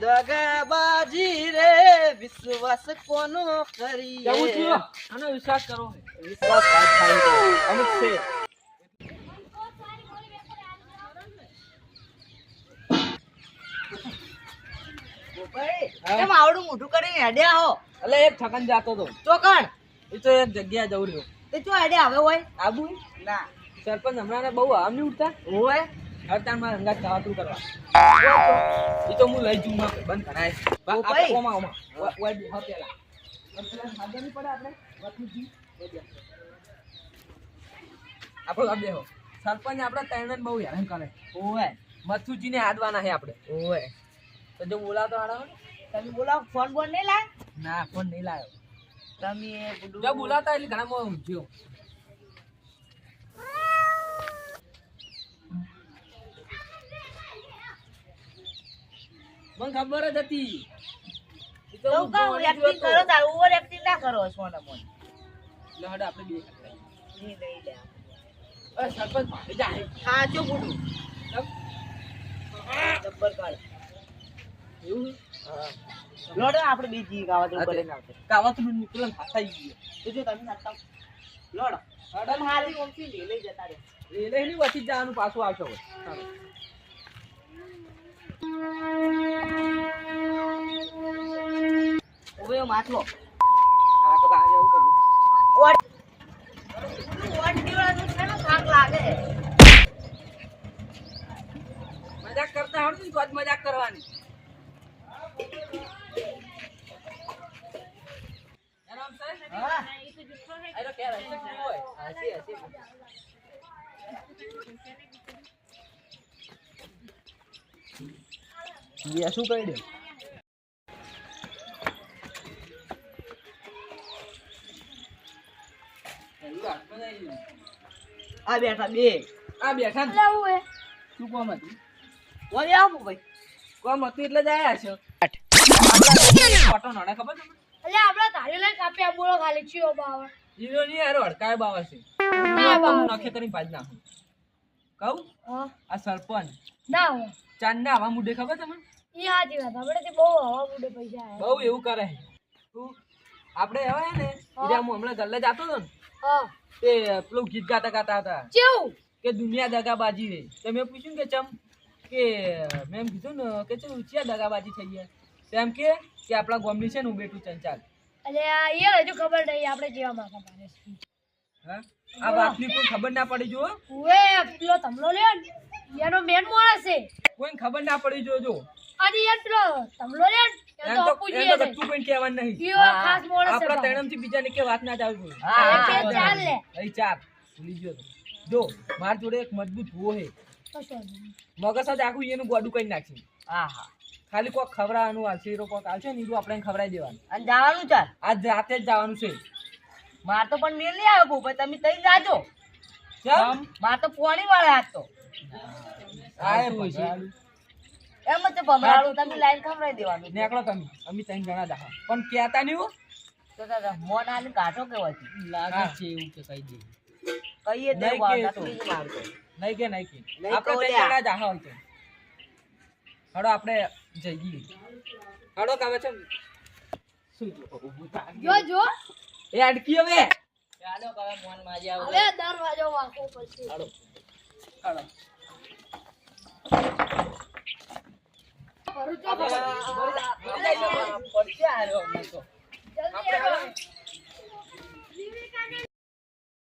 દગાબાજી રે વિશ્વાસ કોનો કરી જવું છું. આનો વિશ્વાસ કરો. વિશ્વાસ થાય છે અમુક છે. કેમ આવડું મોઢું કરીને હેડ્યા હો? એટલે એક થકન જાતો તો ચોકણ એ તો એક જગ્યા જવું રહ્યો. તે ચો હેડ્યા હવે હોય? આબુ? ના. સરપંચ હમણાં બહુ આમ નહીં ઉઠતા હોય. હડતાલમાં અંગાત કાવતરું કરવા. એ તો હું લઈ જઉં માં બંધ કરાય. બા- ઓ આપણે ભાઈ. ઓમાં ઓમાં. ઓય બેહો પેલા પેલા. ખાધા નહીં પડે આપણે વતનીજી? ઓય આ બેહો. સરપંચ આપણે ત્રણે બહુ હેરાન કરે. હોય મથુજી ને આદવાના છે આપણે ઓય. તો જો બોલાતો હાડો તમે બોલાવો ફોન બોન નહીં લાય ના ફોન નહીં લાયો તમે જો બોલાતા એટલે ઘણા બહુ ઊંઘ્યો. મને ખબર જ હતી. તો તો કહું એક્ટિંગ કરો તાર ઓવર એક્ટિંગ ના કરો સોના મોન. લે હડો આપણે બે નહીં નહીં લે અરે સરપંચ ભાઈ જાય. સાચો બુડું કેમ? જબ્બર કાઢ. એવું? છે? લોડો આપણે બીજી હા તે. કરીને આવશે. કાવતરું નીકળે ને હાથાઈ ગયું. તો જો તમે સાચા લોડો. હડો હાલી ઓમથી લઈ લઈ જતા રે લે એની વચ્ચે જ જવાનું પાછું આવશો હવે. ઓવે માથલો હા તો કાજે એવું કરું ઓટ. ઓટ દીવાળા છે ને થાક લાગે. મજાક કરતા આવડતું તો આજ મજાક કરવાની. શું કહી થાય આ બેઠા બે. આ બેઠા ને. હે શું કોમ હતી? ઓય આવો ભાઈ. કોમ હતું એટલે જ આયા છો. ફોટો નડે ખબર તમને? એટલે આપણે તારી લઈને કાપ્યા બોલો ખાલી ચિયો બાવા જીરો ની યાર હડકાય બાવા છે. ના હું નખે કરીને પાજ નાખું. કહું? આ સરપંચ. ના હોય ચાંદને આવા મુડે ખબર તમને? ઈ હાજી વાત આપણે તે બહુ હવા મુડે પૈસા બહુ એવું કરે. છે તું આપણે હવે ને ઈરા હું હમણાં ગલ્લે જાતો હતો ને હા તે પેલું ગીત ગાતા ગાતા હતા. કેવું કે દુનિયા દગાબાજી રે તો મેં પૂછ્યું કે ચમ કે મેં એમ કીધું ને કે ચમ ઊંચિયા દગાબાજી થઈ ગયા. તેમ કે કે આપણા ગોમની છે ને હું બેઠું ચંચાલ એટલે યાર હજુ ખબર નહીં આપણે જેવા માથા મારે હા? આ વાતની કોઈ ખબર ના પડી જો ઓએ પેલો તમલો ને. એનો મેન માણસ છે. કોઈને ખબર ના પડી જોજો. અરે યાર પેલો તમલો લ્યો એ તો તો તો છે. કશું કોઈને કહેવાનું નહીં. ઈઓ ખાસ માણસ છે આપણા બાપ. તૈણમથી બીજાને કે વાત ના ચાલુ જોઈએ હા, એ કે ચાલ લે. અહીં ચાર ભૂલી ગયો જો માર જોડે એક મજબૂત ભૂવો હે. મગજ જ આખું એનું ગોડું કરી નાખી હા હા. ખાલી કોક ખવડાવવાનું આવશે શીરો કોક આવશે ને એ આપણે ખવડાવી દેવાનું. અને જવાનું ચાલ. આજ રાતે જ જવાનું છે. માર તો પણ મેલ નહીં આવ્યો ભાઈ તમે તઈ જાજો. ચમ? માર તો પોણી વાળા હાથ તો આ એ એમ જ ભમરાળું તમે લાઈન ખવડાવી દેવાનું. નીકળો તમે. અમે ત્રણ જણા દાખા. પણ કહેતા નહીં હો. તો તારા મોન આલી કાઢો કેવો છે લાગે છે એવું કે કહી દે. કહીએ તે. નહીં કે નહીં કે. આપણે ત્રણ જણા દાખા હોય તો. હડો આપણે જઈએ હડો કાવે છે શું જો જો જો. એ અડકી હવે. ચાલો હવે મોન માજી આવો હવે દરવાજો વાંકો પછી હડો હડો પડશે